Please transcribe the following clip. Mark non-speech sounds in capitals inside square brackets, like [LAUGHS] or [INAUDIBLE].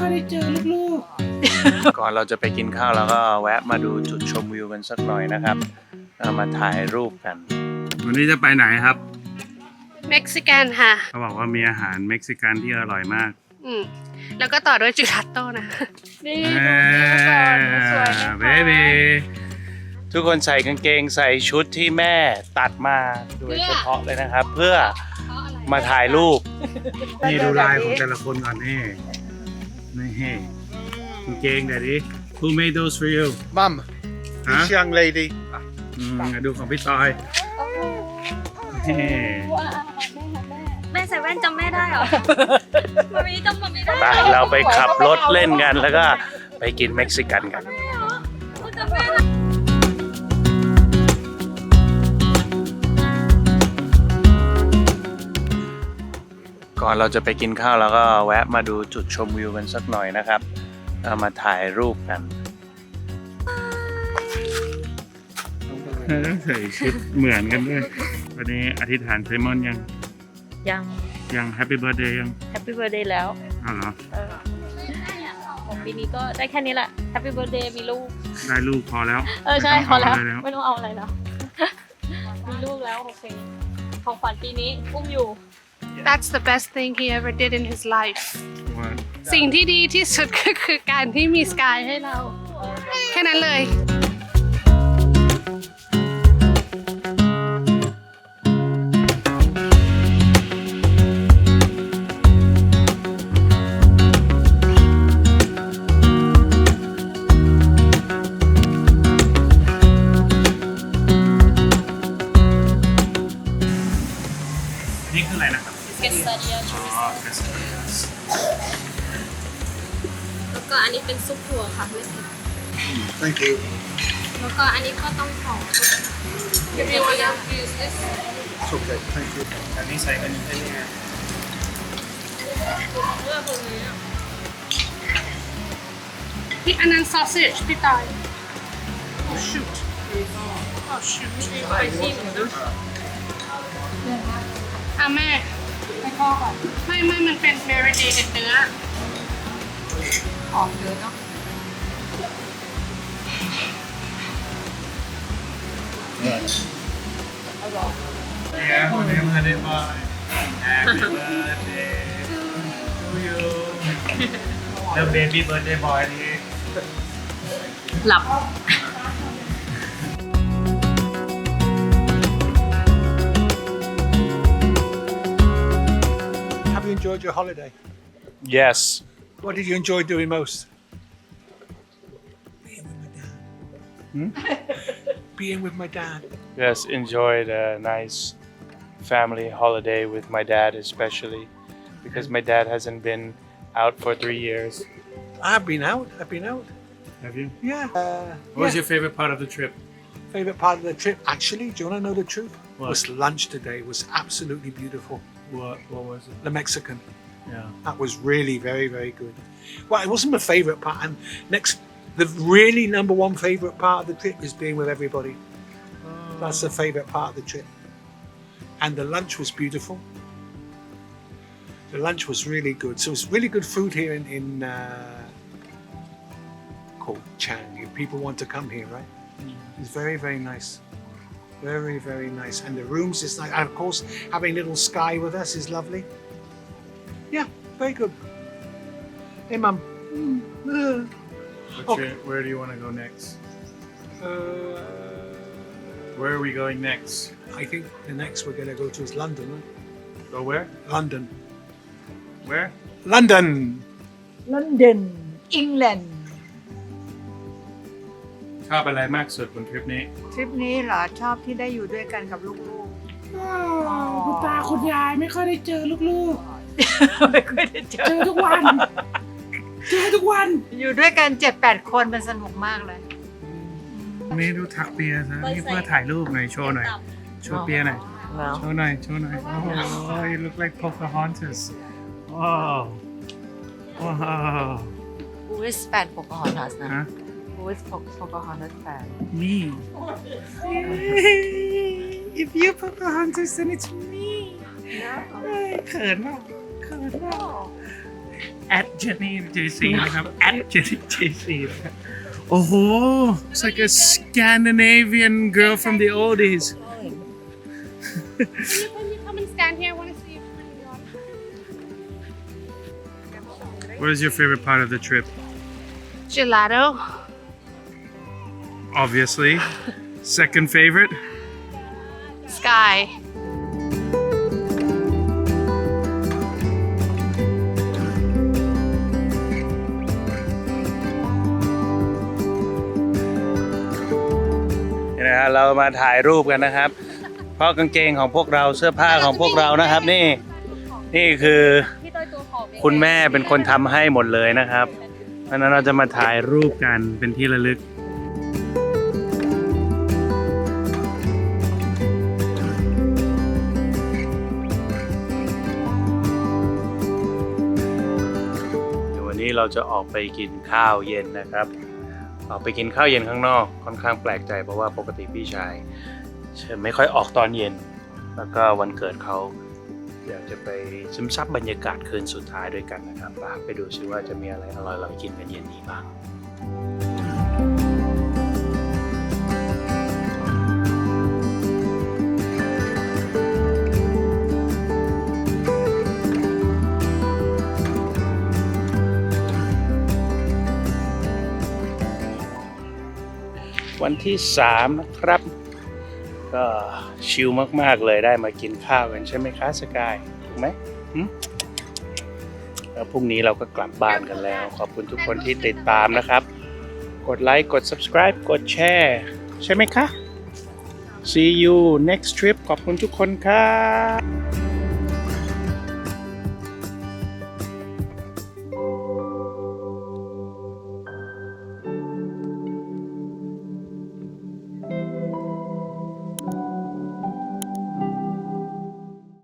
ค่อยได้เจอลูกก่อนเราจะไปกินข้าวเราก็แวะมาดูจุดชมวิวกันสักหน่อยนะครับแล้วมาถ่ายรูปกัน วันนี้จะไปไหนครับ เม็กซิกันค่ะ เขาบอกว่ามีอาหารเม็กซิกันที่อร่อยมากอืมแล้วก็ต่อด้วยจูราโต้นะ นี่เบบีทุกคนใส่กางเกงใส่ชุดที่แม่ตัดมาโดยเฉพาะเลยนะครับ เพื่อมาถ่ายรูปนี่ดูลายของแต่ละคนก่อนนี่ นี่กางเกงเดี๋ยวดิ Who made those for you Mum, ฮะ this young lady. อืมดูของพี่ตอยนี่แม่ใส่แว่นจำแม่ได้เหรอมามีจำมาไม่ได้ ไปเราไปขับรถเล่นกันแล้วก็ไปกินเม็กซิกันกัน ก่อนเราจะไปกินข้าวเราก็แวะมาดูจุดชมวิวกันสักหน่อยนะครับแล้วมาถ่ายรูปกันใส่ชุดเหมือนกันด้วย วันนี้อธิษฐานไซมอนยัง ยังยังแฮปปี้เบิร์ดเดย์ยังแฮปปี้เบิร์ดเดย์แล้วอ๋อเหรอเออของปีนี้ก็ได้แค่นี้แหละแฮปปี้เบิร์ดเดย์มีลูก ได้ลูกพอแล้ว เออใช่ไม่พอต้แล้งวเาะไรแล้ว ไม่ต้องเอาอะไรแล้ว มีลูกแล้วโอเค ของขวัญปีนี้อุ้มอยู่ That's the best thing he ever did in his life ว่า สิ่งที่ดีที่สุดก็คือการที่มีสกายให้เรา แค่นั้นเลย [LAUGHS] ก็อันนี้เป็นซุปถั่วค่ะไม่เผ็ด Thank you. แล้วก็อันนี้ก็ต้องขอเรียกว่าอะไร It's okay. Thank you. อันนี้ใส่กันได้ยังไงพี่อันนั้น sausage พี่ตาย oh shoot oh shoot ไปที่เหมือนกันอะแม่ไปพ่อก่อนไม่ไม่มันเป็น marinated เนื้อ ออกเยอะเนาะ Yeah, my name is Happy birthday to you. The baby birthday boy นี่ หลับ Have you enjoyed your holiday? Yes. what did you enjoy doing most? Being with my dad. [LAUGHS] Being with my dad. Yes, enjoyed a nice family holiday with my dad, especially because my dad hasn't been out for three years. I've been out. I've been out. Have you? Yeah. Uh, What was your favorite part of the trip? favorite part of the trip? Actually, do you want to know the truth? What? Was lunch today. It was absolutely beautiful. What What was it? The Mexican. Yeah. That was really very very good. Well, it wasn't my favorite part. And next, the really number one favorite part of the trip is being with everybody. That's the favorite part of the trip. And the lunch was beautiful. The lunch was really good. So it's really good food here in, in uh, called Chang. If people want to come here, right? It's very, very nice. Very, very nice. And the rooms is nice. And of course, having little Sky with us is lovely. Yeah, very good. Hey, Mum. Uh, What's Okay. your, where do you want to go next? Uh, Where are we going next? I think the next we're going to go to is London. Right? Go where? London. Where? London. ลอนดอนอังกฤษชอบอะไรมากสุดบนทริปนี้ ทริปนี้เหรอชอบที่ได้อยู่ด้วยกันกับลูกคุณตาคุณยายไม่ค่อยได้เจอลูกๆ ไม่ค่อยได้เจๆเจออทุกวัน เจอทุกวัน อยู่ด้วยกันเจ็ดแปดคนมันสนุกมากเลย นี่ดูทักเปียซะนี่เพื่อถ่ายรูปหน่อยโชว์หน่อยโชว์เปียหน่อย โชว์หน่อยโชว์หน่อยโอ้โห you look like Pocahontas ว้าวว้าว Who is fan Pocahontas นะ ฮะ Who is Po- Pocahontas fan นี่ if you Pocahontas then it's me เฮ้ยเขินเปล่ าเขินเปล่า at Jenny JC นะครับ at Jenny JC นะครับโอ้โห it's like a Scandinavian girl from the oldies Can you come and stand here? I want to see if you're What is your favorite part of the trip Gelato. obviously second favorite Sky. ฮะเรามาถ่ายรูปกันนะครับ เพราะกางเกงของพวกเราเสื้อผ้าของพวกเรานะครับ นี่นี่คือพี่ต้อยตัวผอมเองคุณแม่เป็นคนทำให้หมดเลยนะครับเพราะฉะนั้นเราจะมาถ่ายรูปกันเป็นที่ระลึก เดี๋ยววันนี้เราจะออกไปกินข้าวเย็นนะครับ ออกไปกินข้าวเย็นข้างนอกค่อนข้างแปลกใจเพราะว่าปกติพี่ชายไม่ค่อยออกตอนเย็น แล้วก็วันเกิดเขาอยากจะไปซึมซับบรรยากาศคืนสุดท้ายด้วยกันนะครับไปดูซิว่าจะมีอะไรอร่อยๆกินกันเย็นนี้บ้าง วันที่สามนะครับ ก็ชิลมากๆเลยได้มากินข้าวกันใช่ไหมคะสกายถูกไหมหึแล้วพรุ่งนี้เราก็กลับบ้านกันแล้ว ขอบคุณทุกคนที่ติดตามนะครับ กดไลค์กด subscribe กดแชร์ใช่ไหมคะ See you next trip ขอบคุณทุกคนครับ